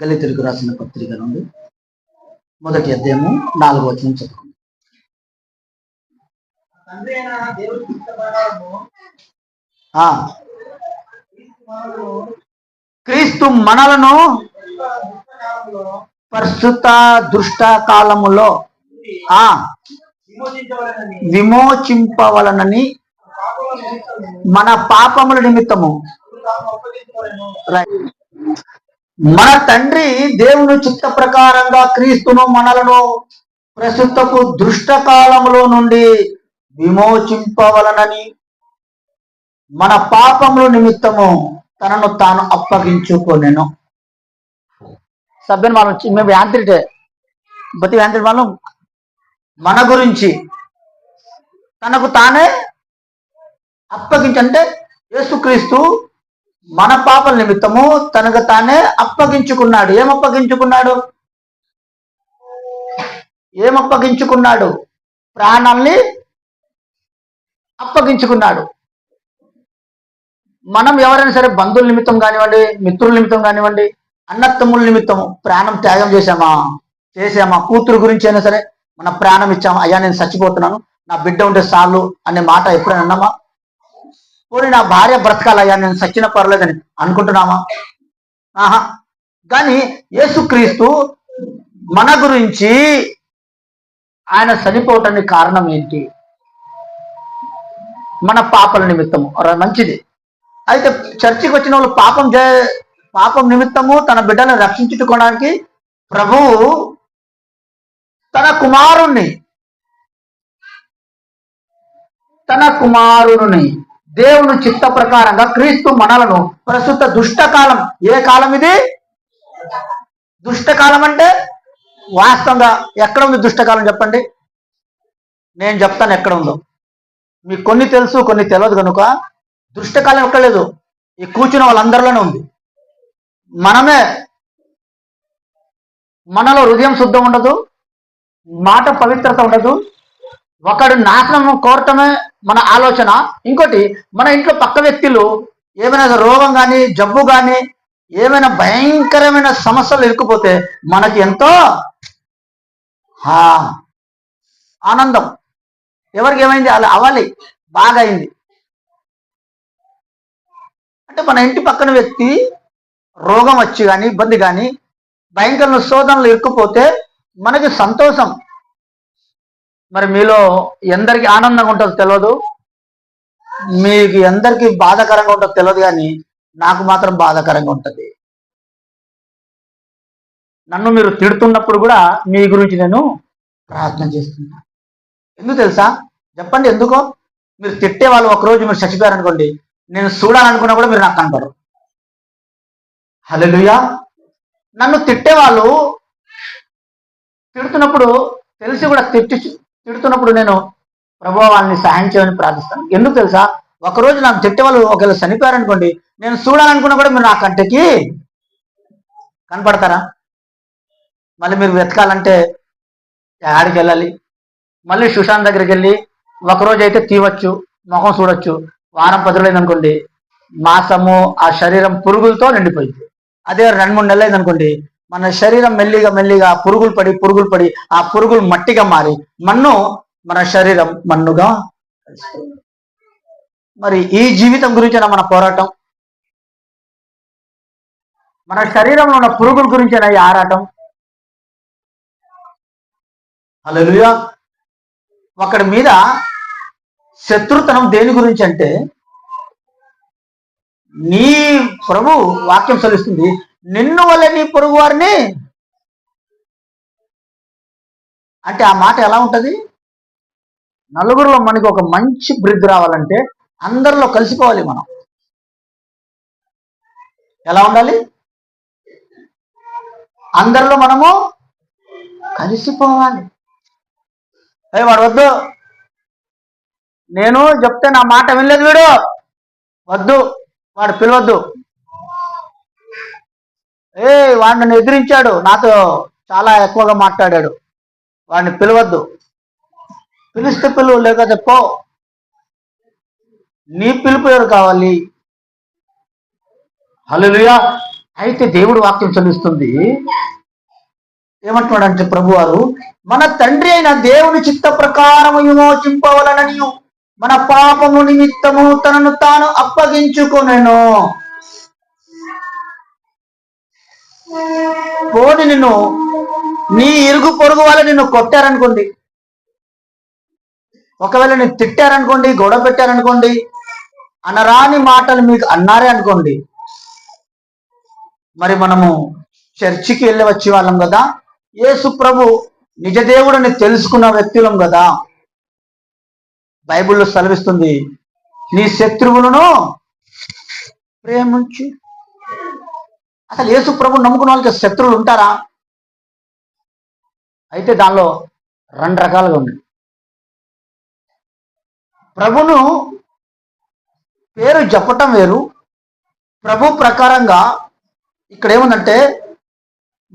గలితులకు రాసిన పత్రిక నుండి మొదటి అధ్యాయము నాలుగు వచ్చిన చదువుకుందాం. ఆ, క్రీస్తు మనలను ప్రస్తుత దుష్ట కాలములో ఆ విమోచింపవలనని మన పాపముల నిమిత్తము. రైట్ మన తండ్రి దేవుని చిత్త ప్రకారంగా క్రీస్తును మనలను ప్రస్తుతపు దుష్ట కాలములో నుండి విమోచింపవలనని మన పాపముల నిమిత్తము తనను తాను అప్పగించుకోలేను సభ్యుని మనం మేము యాంత్రిటే బతి యాంత్రి వాళ్ళం మన గురించి తనకు తానే అప్పగించంటే యేసుక్రీస్తు మన పాపల నిమిత్తము తనకు తానే అప్పగించుకున్నాడు. ఏం అప్పగించుకున్నాడు? ఏం అప్పగించుకున్నాడు? ప్రాణాల్ని అప్పగించుకున్నాడు. మనం ఎవరైనా సరే బంధువుల నిమిత్తం కానివ్వండి మిత్రుల నిమిత్తం కానివ్వండి అన్నత్తముల నిమిత్తము ప్రాణం త్యాగం చేశామా? చేసామా కూతురు గురించి అయినా సరే మన ప్రాణం ఇచ్చామా? అయ్యా నేను చచ్చిపోతున్నాను. నా బిడ్డ ఉంటే సార్లు అనే మాట ఎప్పుడైనా అన్నామా? పోనీ నా భార్య బ్రతకాలయ్యా నేను సచ్చిన పర్లేదని అనుకుంటున్నామా ఆహా. కానీ యేసుక్రీస్తు మన గురించి ఆయన చనిపోవటానికి కారణం ఏంటి? మన పాపల నిమిత్తము. మంచిది. అయితే చర్చికి వచ్చిన వాళ్ళు పాపం చే పాపం నిమిత్తము తన బిడ్డలను రక్షించుకోవడానికి ప్రభువు తన కుమారుణ్ణి తన కుమారుని దేవుని చిత్త ప్రకారంగా క్రీస్తు మనలను ప్రస్తుత దుష్టకాలం ఏ కాలం ఇది? దుష్టకాలం అంటే వాస్తవంగా ఎక్కడ ఉంది దుష్టకాలం చెప్పండి? నేను చెప్తాను ఎక్కడ ఉందో. మీకు కొన్ని తెలుసు కొన్ని తెలియదు కనుక దుష్టకాలం ఎక్కడ లేదు? ఈ కూర్చున్న వాళ్ళందరిలోనే ఉంది. మనమే మనలో హృదయం శుద్ధం ఉండదు మాట పవిత్రత ఉండదు ఒకడు నాశనం కోరటమే మన ఆలోచన. ఇంకోటి మన ఇంట్లో పక్క వ్యక్తులు ఏమైనా రోగం కానీ జబ్బు కానీ ఏమైనా భయంకరమైన సమస్యలు ఇరుక్కుపోతే మనకి ఎంతో ఆనందం. ఎవరికి ఏమైంది? అలా అవ్వాలి. బాగా అయింది. అంటే మన ఇంటి పక్కన వ్యక్తి రోగం వచ్చి కానీ ఇబ్బంది కానీ భయంకరమైన శోధనలు ఇరుక్కుపోతే మనకి సంతోషం. మరి మీలో ఎందరికి ఆనందంగా ఉంటుందో తెలియదు మీకు ఎందరికి బాధాకరంగా ఉంటుందో తెలియదు కానీ నాకు మాత్రం బాధాకరంగా ఉంటుంది. నన్ను మీరు తిడుతున్నప్పుడు కూడా మీ గురించి నేను ప్రార్థన చేస్తున్నా. ఎందుకు తెలుసా? చెప్పండి ఎందుకో? మీరు తిట్టే వాళ్ళు ఒకరోజు మీరు చచ్చిపోయారనుకోండి నేను చూడాలనుకున్నా కూడా మీరు నాకు కనపడరు. హల్లెలూయా! నన్ను తిట్టే వాళ్ళు తిడుతున్నప్పుడు తెలిసి కూడా తిట్టి తిడుతున్నప్పుడు నేను ప్రభు వాళ్ళని సహాయం చేయమని ప్రార్థిస్తాను. ఎందుకు తెలుసా? ఒకరోజు నాకు తిట్టే వాళ్ళు ఒకవేళ చనిపోయారనుకోండి నేను చూడాలనుకున్నా కూడా మీరు నా కంటికి కనపడతారా? మళ్ళీ మీరు వెతకాలంటే ఆడికి వెళ్ళాలి? మళ్ళీ సుశాంత్ దగ్గరికి వెళ్ళి ఒకరోజు అయితే తీవచ్చు ముఖం చూడొచ్చు. వారం పది రోజులు అనుకోండి మాసము ఆ శరీరం పురుగులతో నిండిపోయింది. అదే రెండు మూడు నెలలు అయింది అనుకోండి మన శరీరం మెల్లిగా మెల్లిగా పురుగులు పడి పురుగులు పడి ఆ పురుగులు మట్టిగా మారి మన్ను మన శరీరం మన్నుగా మరి ఈ జీవితం గురించిన మన పోరాటం? మన శరీరంలో ఉన్న పురుగుల గురించిన ఈ ఆరాటం? హల్లెలూయా. ఒకడి మీద శత్రుతనం దేని గురించి అంటే నీ ప్రభు వాక్యం చదివిస్తుంది నిన్ను వల్ల నీ పొరుగు వారిని అంటే ఆ మాట ఎలా ఉంటుంది? నలుగురిలో మనకి ఒక మంచి బ్రిడ్జ్ రావాలంటే అందరిలో కలిసిపోవాలి మనం. ఎలా ఉండాలి? అందరిలో మనము కలిసిపోవాలి. అయ్యి వాడు వద్దు. నేను చెప్తే నా మాట వినలేదు వీడు. వద్దు. వాడు పిలవద్దు. ఏ వాడు నన్ను ఎదిరించాడు. నాతో చాలా ఎక్కువగా మాట్లాడాడు. వాడిని పిలవద్దు. పిలిస్తే పిలువు లేకపోతే పో. నీ పిలుపు ఎవరు కావాలి? హల్లెలూయా. అయితే దేవుడు వాక్యం చదివిస్తుంది. ఏమంటున్నాడంటే ప్రభు వారు మన తండ్రి అయిన దేవుని చిత్త ప్రకారము విమోచింపవలనని మన పాపము నిమిత్తము తనను తాను అప్పగించుకొనెను. పోని నిన్ను నీ ఇరుగు పొరుగు వాళ్ళు నిన్ను కొట్టారనుకోండి. ఒకవేళ నేను తిట్టారనుకోండి గొడవ పెట్టారనుకోండి అనరాని మాటలు మీకు అన్నారే అనుకోండి మరి మనము చర్చికి వెళ్ళి వచ్చే వాళ్ళం కదా. యేసు ప్రభు నిజదేవుడని తెలుసుకున్న వ్యక్తులం కదా. బైబిల్లో సెలవిస్తుంది నీ శత్రువులను ప్రేమించు. అసలు యేసు ప్రభు నమ్ముకున్న వాళ్ళకి శత్రువులు ఉంటారా? అయితే దానిలో రెండు రకాలుగా ఉంది ప్రభును పేరు చెప్పటం వేరు. ప్రభు ప్రకారంగా ఇక్కడ ఏముందంటే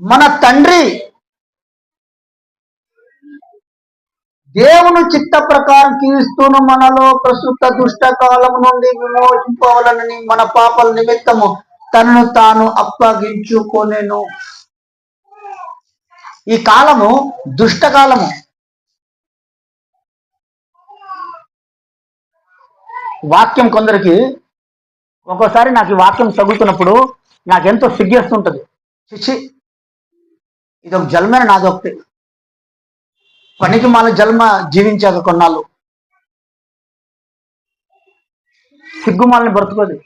మన తండ్రి దేవుని చిత్త ప్రకారం క్రీస్తును మనలో ప్రస్తుత దుష్ట కాలం నుండి విమోచింపవాలని మన పాపల నిమిత్తము తనను తాను అప్పగించుకొనెను. ఈ కాలము దుష్ట కాలము. వాక్యం కొందరికి ఒక్కోసారి నాకు ఈ వాక్యం చదువుతున్నప్పుడు నాకెంతో సిగ్గేస్తుంటుంది. చిచ్చి ఇది ఒక జన్మైన నాది ఒకటి పనికి మన జన్మ జీవించాక కొన్నాళ్ళు. సిగ్గుమాలని బ్రతుకోదు.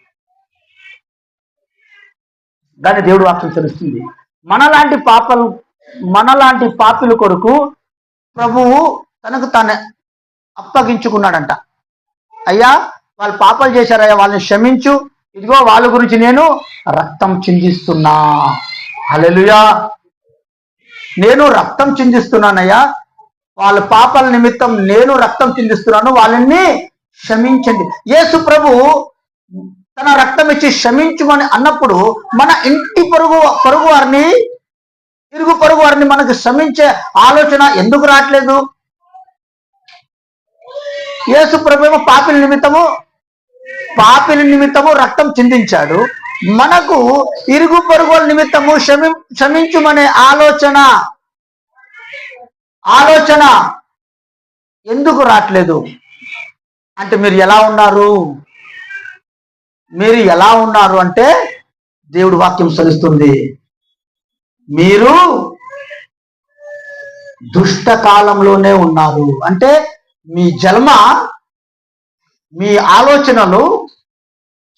దాన్ని దేవుడు వాక్యం తెలుస్తుంది మనలాంటి పాపలు మనలాంటి పాపిల కొరకు ప్రభువు తనకు తాను అప్పగించుకున్నాడంట. అయ్యా వాళ్ళు పాపాలు చేశారయ్యా వాళ్ళని క్షమించు. ఇదిగో వాళ్ళ గురించి నేను రక్తం చిందిస్తున్నా. అలెలుయా నేను రక్తం చిందిస్తున్నానయ్యా. వాళ్ళ పాపాల నిమిత్తం నేను రక్తం చిందిస్తున్నాను. వాళ్ళని క్షమించండి. యేసు ప్రభు తన రక్తం ఇచ్చి క్షమించుమని అన్నప్పుడు మన ఇంటి పొరుగు పొరుగు వారిని తిరుగు పొరుగు వారిని మనకు క్షమించే ఆలోచన ఎందుకు రావట్లేదు? యేసు ప్రభు పాపిల నిమిత్తము పాపిల నిమిత్తము రక్తం చిందించాడు. మనకు ఇరుగు పొరుగుల నిమిత్తము క్షమి క్షమించుమనే ఆలోచన ఆలోచన ఎందుకు రావట్లేదు? అంటే మీరు ఎలా ఉన్నారు? మీరు ఎలా ఉన్నారు అంటే దేవుడు వాక్యం సరిస్తుంది మీరు దుష్ట కాలంలోనే ఉన్నారు. అంటే మీ జన్మ మీ ఆలోచనలు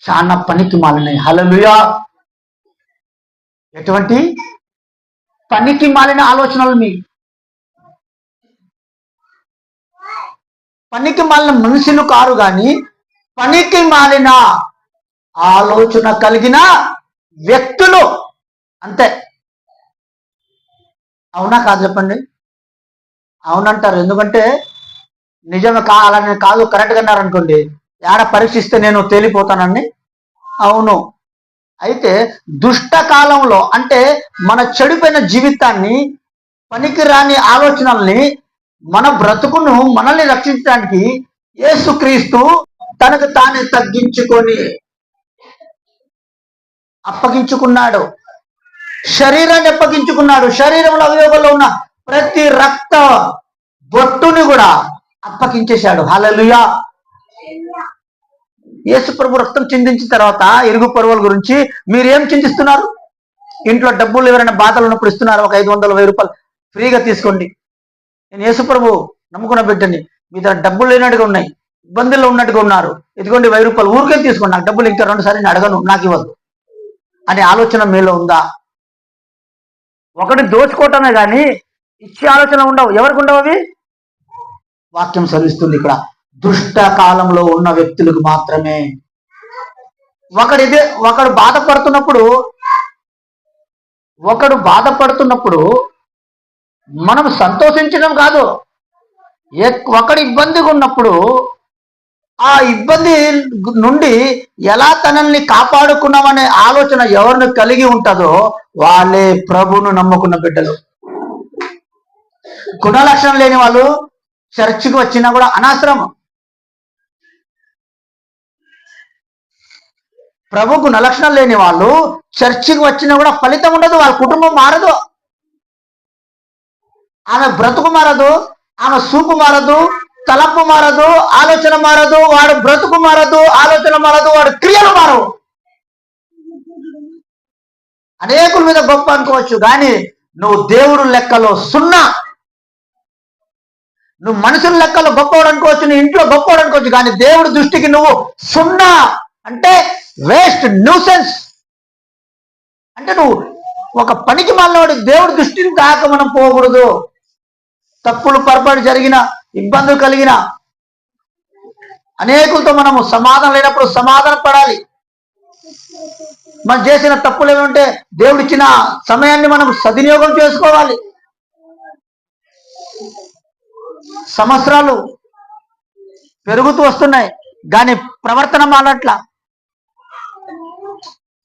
చాలా పనికి మాలినాయి. హలలుయా ఎటువంటి పనికి మాలిన ఆలోచనలు మీ? పనికి మాలిన మనుషులు కారు కానీ పనికి మాలిన ఆలోచన కలిగిన వ్యక్తులు. అంతే. అవునా కాదు చెప్పండి? అవునంటారు. ఎందుకంటే నిజమే కా అలా నేను కాదు కరెక్ట్గా అన్నారు అనుకోండి ఏడ పరీక్షిస్తే నేను తేలిపోతానండి అవును. అయితే దుష్ట కాలంలో అంటే మన చెడిపోయిన జీవితాన్ని పనికిరాని ఆలోచనల్ని మన బ్రతుకును మనల్ని రక్షించడానికి యేసుక్రీస్తు తనకు తానే తగ్గించుకొని అప్పగించుకున్నాడు. శరీరాన్ని అప్పగించుకున్నాడు. శరీరంలో అవయవంలో ఉన్న ప్రతి రక్త బొట్టుని కూడా అప్పగించేశాడు. హలలుయా యేసు ప్రభు రక్తం చిందించిన తర్వాత ఇరుగు పరువుల గురించి మీరు ఏం చిందిస్తున్నారు ఇంట్లో డబ్బులు ఎవరైనా బాధలు ఉన్నప్పుడు ఇస్తున్నారు? ఒక ఐదు వందల వెయ్యి రూపాయలు ఫ్రీగా తీసుకోండి. నేను యేసు ప్రభు నమ్ముకున్న బిడ్డని. మీ దగ్గర డబ్బులు లేనట్టుగా ఉన్నాయి. ఇబ్బందుల్లో ఉన్నట్టుగా ఉన్నారు. ఇదిగోండి వెయ్యి రూపాయలు ఊరికే తీసుకోండి. నాకు డబ్బులు ఇంకా రెండుసారి నేను అడగను. నాకు ఇవ్వద్దు అనే ఆలోచన మీలో ఉందా? ఒకటి దోచుకోవటమే కానీ ఇచ్చే ఆలోచన ఉండవు. ఎవరికి ఉండవు అవి? వాక్యం చదివిస్తుంది ఇక్కడ. దుష్ట కాలంలో ఉన్న వ్యక్తులకు మాత్రమే. ఒకడు ఇదే ఒకడు బాధపడుతున్నప్పుడు ఒకడు బాధపడుతున్నప్పుడు మనం సంతోషించడం కాదు. ఎక్- ఒకడు ఇబ్బందిగా ఉన్నప్పుడు ఆ ఇబ్బంది నుండి ఎలా తనల్ని కాపాడుకున్నామనే ఆలోచన ఎవరిని కలిగి ఉంటుందో వాళ్ళే ప్రభును నమ్ముకున్న బిడ్డలు. గుణలక్షణం లేని వాళ్ళు చర్చికి వచ్చినా కూడా అనవసరం ప్రభు గుణలక్షణం లేని వాళ్ళు చర్చికి వచ్చినా కూడా ఫలితం ఉండదు వాళ్ళ కుటుంబం మారదు. ఆమె బ్రతుకు మారదు ఆమె సూపు మారదు తలపు మారదు ఆలోచన మారదు వాడు బ్రతుకు మారదు ఆలోచన మారదు వాడు క్రియలు మారవు. అనేకుల మీద గొప్ప అనుకోవచ్చు కానీ నువ్వు దేవుడు లెక్కలో సున్నా. నువ్వు మనుషుల లెక్కలో గొప్పవాడు అనుకోవచ్చు నీ ఇంట్లో గొప్పవాడు అనుకోవచ్చు కానీ దేవుడి దృష్టికి నువ్వు సున్నా. అంటే వేస్ట్ న్యూసెన్స్. అంటే నువ్వు ఒక పనికి మాలినవాడు దేవుడి దృష్టిని కాక మనం పోకూడదు. తప్పులు పొరపాటు జరిగిన ఇబ్బందులు కలిగిన అనేకులతో మనము సమాధానం లేనప్పుడు సమాధాన పడాలి. మనం చేసిన తప్పులు ఏమంటే దేవుడిచ్చిన సమయాన్ని మనం సద్వినియోగం చేసుకోవాలి. సంవత్సరాలు పెరుగుతూ వస్తున్నాయి. కానీ ప్రవర్తన మాలట్లా